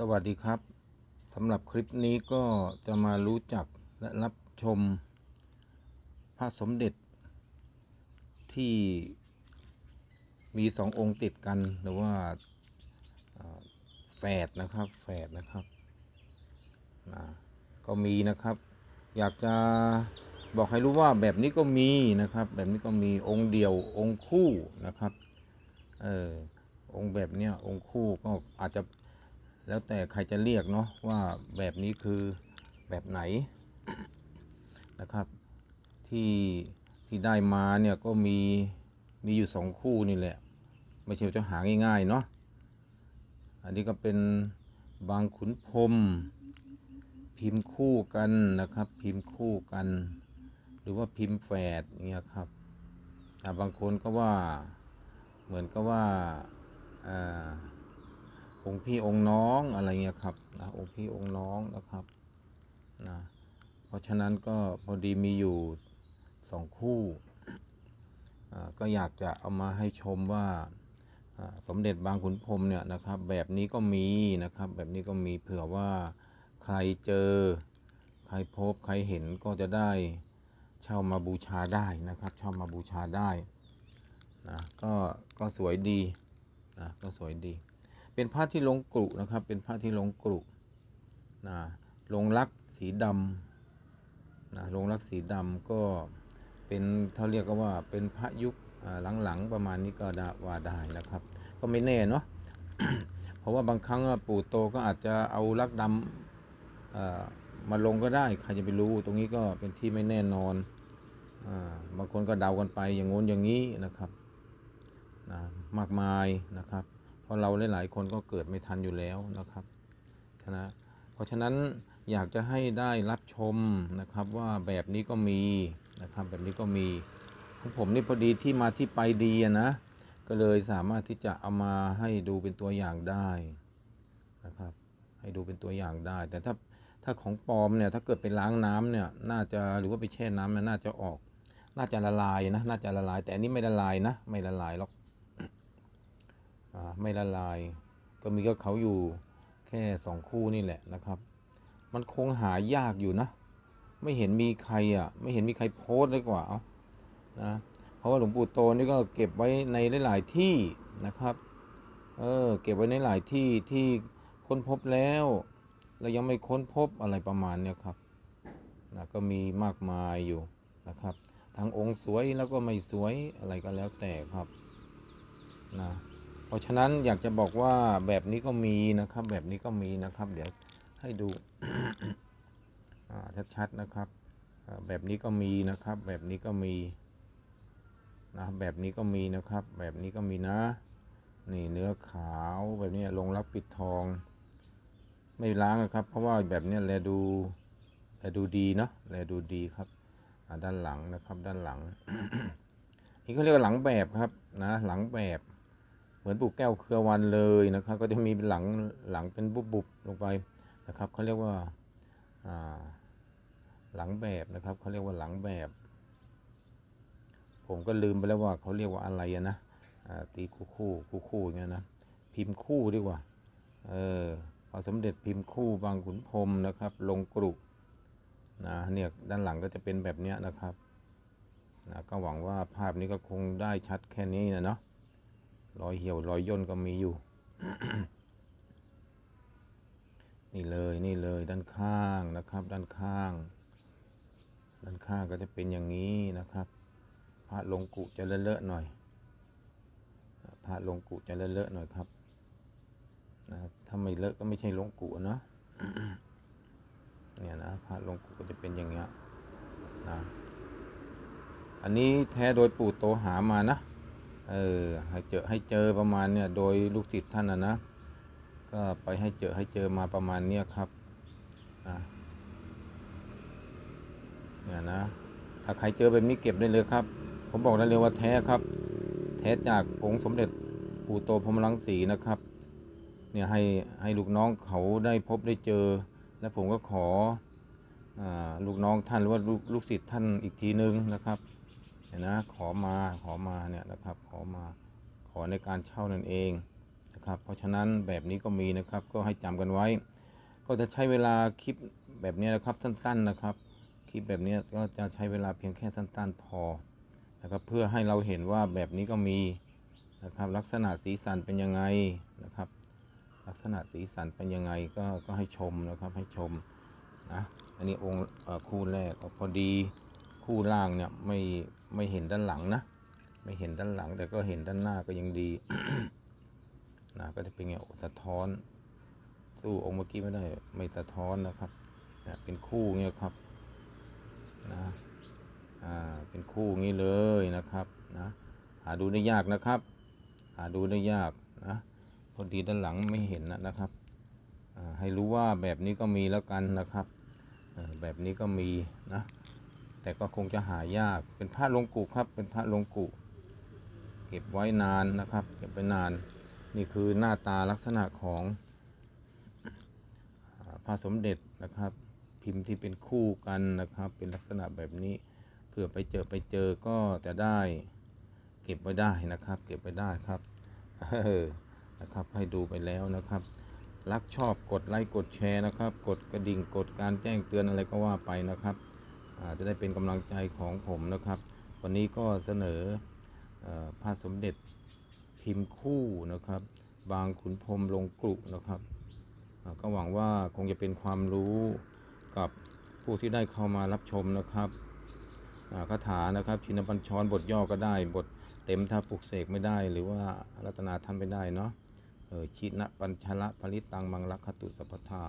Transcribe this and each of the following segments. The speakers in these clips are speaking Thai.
สวัสดีครับสำหรับคลิปนี้ก็จะมารู้จักและรับชม พระสมเด็จ ที่มีสององค์ติดกันหรือว่าแฝดนะครับแฝดนะครับนะก็มีนะครับ อยากจะบอกให้รู้ว่าแบบนี้ก็มีนะครับ แบบนี้ก็มีองค์เดียวองค์คู่นะครับเออองค์แบบเนี้ยองค์คู่ก็อาจจะ แล้วแต่ใครจะเรียกเนาะว่าแบบนี้คือแบบไหนนะครับที่ที่ได้มาเนี่ยก็มีมีอยู่สองคู่นี่แหละ ไม่ใช่ว่าจะหาง่ายๆเนาะอันนี้ก็เป็นบางขุนพรมพิมพ์คู่กันนะครับ พิมพ์คู่กัน หรือว่าพิมพ์แฝดเนี่ยครับอ่บางคนก็ว่าเหมือนกับว่าอ่า องค์พี่องค์น้องอะไรเงี้ยครับนะองค์พี่องค์น้องนะครับนะเพราะฉะนั้นก็พอดีมีอยู่สองคู่ก็อยากจะเอามาให้ชมว่าสมเด็จบางขุนพรมเนี่ยนะครับ แบบนี้ก็มีนะครับ แบบนี้ก็มีเผื่อว่าใครเจอ ใครพบใครเห็นก็จะได้เช่ามาบูชาได้นะครับ เช่ามาบูชาได้นะก็ก็สวยดีนะก็สวยดี เป็นผ้าที่ลงกรุนะครับ เป็นผ้าที่ลงกรุนะลงลักสีดำนะลงลักสีดำก็เป็นเขาเรียกก็ว่าเป็นพระยุคหลังๆประมาณนี้ก็ดว่าได้นะครับ ก็ไม่แน่เนาะเพราะว่าบางครั้งปู่โตก็อาจจะเอาลักดำมาลงก็ได้ใครจะไปรู้ ตรงนี้ก็เป็นที่ไม่แน่นอนอบางคนก็เดากันไปอย่างงู้นอย่างนี้นะครับนะมากมายนะครับ เพราะเราหลายๆคนก็เกิดไม่ทันอยู่แล้วนะครับนะเพราะฉะนั้นอยากจะให้ได้รับชมนะครับว่าแบบนี้ก็มีนะครับแบบนี้ก็มีของผมนี่พอดีที่มาที่ไปดีอะนะก็เลยสามารถที่จะเอามาให้ดูเป็นตัวอย่างได้นะครับ ให้ดูเป็นตัวอย่างได้ แต่ถ้าถ้าของปลอมเนี่ยถ้าเกิดไปล้างน้ำเนี่ยน่าจะหรือว่าไปแช่น้ำเนี่ยน่าจะออก น่าจะละลายนะน่าจะละลาย แต่อันนี้ไม่ละลายนะ ไม่ละลายหรอก ไม่ละลาย ก็มีก็เขาอยู่แค่สองคู่นี่แหละนะครับ มันคงหายากอยู่นะ ไม่เห็นมีใครอะ ไม่เห็นมีใครโพสต์เลยกว่าเอานะเพราะว่าหลวงปู่โตนี่ก็เก็บไว้ในหลาย ๆ ที่นะครับเออเก็บไว้ในหลายที่ที่ค้นพบแล้วเรายังไม่ค้นพบอะไรประมาณเนี้ยครับนะก็มีมากมายอยู่นะครับ ทั้งองค์สวยแล้วก็ไม่สวยอะไรก็แล้วแต่ครับนะ เพราะฉะนั้นอยากจะบอกว่าแบบนี้ก็มีนะครับ แบบนี้ก็มีนะครับ เดี๋ยวให้ดูชัดๆนะครับ แบบนี้ก็มีนะครับ แบบนี้ก็มีนะแบบนี้ก็มีนะครับ แบบนี้ก็มีนะ นี่เนื้อขาวแบบนี้ลงรักปิดทอง ไม่ล้างนะครับ เพราะว่าแบบนี้แลดูแลดูดีเนาะแลดูดีครับด้านหลังนะครับ ด้านหลังนี่เขาเรียกว่าหลังแบบครับนะ หลังแบบ เหมือนปลูกแก้วเครือวันเลยนะครับ ก็จะมีหลังหลังเป็นบุบๆลงไปนะครับเขาเรียกว่าาหลังแบบนะครับเขาเรียกว่าหลังแบบ ผมก็ลืมไปแล้วว่าเขาเรียกว่าอะไรนะตีคู่คู่คู่คู่อย่างเงี้ยนะพิมพ์คู่ดีกว่าเออพอสมเด็จพิมพ์คู่บางขุนพรมนะครับ ลงกรุนะเนี่ยด้านหลังก็จะเป็นแบบเนี้ยนะครับนะก็หวังว่าภาพนี้ก็คงได้ชัดแค่นี้นะเนาะ รอยเหี่ยวรอยย่นก็มีอยู่ นี่เลยนี่เลยด้านข้างนะครับ ด้านข้าง ด้านข้างก็จะเป็นอย่างนี้นะครับพระลงกุจะเลอะๆหน่อยพระลงกุจะเลอะๆหน่อยครับนะถ้าไม่เลอะก็ไม่ใช่ลงกุเนาะเนี่ยนะพระลงกุก็จะเป็นอย่างเงี้ยนะอันนี้แท้โดยปู่โตหามานะ เออให้เจอให้เจอประมาณเนี่ยโดยลูกศิษย์ท่านนะนะก็ไปให้เจอให้เจอมาประมาณเนี้ยครับนะเนี่ยนะถ้าใครเจอแบบนี้เก็บได้เลยครับ ผมบอกได้เลยว่าแท้ครับ แท้จากองค์สมเด็จปู่โตพรมรังสีนะครับ เนี่ยให้ให้ลูกน้องเขาได้พบได้เจอ และผมก็ขออลูกน้องท่านหรือว่าลูกลูกศิษย์ท่านอีกทีนึงนะครับ เนี่ยนะขอมาขอมาเนี่ยนะครับขอมาขอในการเช่านั่นเองนะครับเพราะฉะนั้นแบบนี้ก็มีนะครับก็ให้จำกันไว้ ก็จะใช้เวลาคลิปแบบนี้นะครับสั้นๆนะครับ คลิปแบบนี้ก็จะใช้เวลาเพียงแค่สั้นๆพอนะครับเพื่อให้เราเห็นว่าแบบนี้ก็มีนะครับลักษณะสีสันเป็นยังไงนะครับ ลักษณะสีสันเป็นยังไงก็ก็ให้ชมนะครับให้ชมนะอันนี้องค์คู่แรกก็พอดีคู่ล่างเนี่ยไม่ ไม่เห็นด้านหลังนะ ไม่เห็นด้านหลัง แต่ก็เห็นด้านหน้าก็ยังดีนะก็จะเป็นไงสะท้อนสู้องค์เมื่อกี้ไม่ได้ไม่สะท้อนนะครับเนี่ยเป็นคู่เงี้ยครับนะอ่าเป็นคู่งี้เลยนะครับนะหาดูได้ยากนะครับ หาดูได้ยากนะพอดีด้านหลังไม่เห็นนะนะครับให้รู้ว่าแบบนี้ก็มีแล้วกันนะครับแบบนี้ก็มีนะ แต่ก็คงจะหายากเป็นผ้าลงกุครับ เป็นผ้าลงกุเก็บไว้นานนะครับ เก็บไว้นาน นี่คือหน้าตาลักษณะของอ่าพระสมเด็จนะครับ พิมพ์ที่เป็นคู่กันนะครับ เป็นลักษณะแบบนี้เพื่อไปเจอไปเจอก็จะได้เก็บไว้ได้นะครับ เก็บไว้ได้ครับเออนะครับให้ดูไปแล้วนะครับ รักชอบกดไลค์กดแชร์นะครับ กดกระดิ่งกดการแจ้งเตือนอะไรก็ว่าไปนะครับ จะได้เป็นกำลังใจของผมนะครับ วันนี้ก็เสนอพระสมเด็จพิมพ์คู่นะครับ บางขุนพรหมลงกรุนะครับ ก็หวังว่าคงจะเป็นความรู้กับผู้ที่ได้เข้ามารับชมนะครับคาถานะครับ ชินบัญชรบทย่อก็ได้ บทเต็มถ้าปลุกเสกไม่ได้ หรือว่ารัตนาทำไม่ได้เนาะชินะปัญชละปริตังมังลักขตุสัพพทา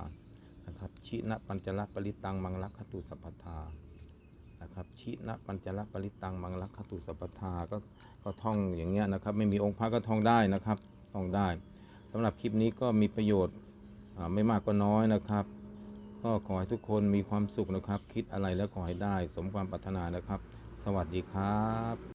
นะครับชินะปัญจละปริตังมังลักขตุสัพพทา นะครับชินะปัญจละปริตังมังลักขตุสัพพทาก็ก็ท่องอย่างเงี้ยนะครับ ไม่มีองค์พระก็ท่องได้นะครับท่องได้สำหรับคลิปนี้ก็มีประโยชน์ไม่มากก็น้อยนะครับ ก็ขอให้ทุกคนมีความสุขนะครับ คิดอะไรแล้วขอให้ได้ สมความปรารถนานะครับ สวัสดีครับ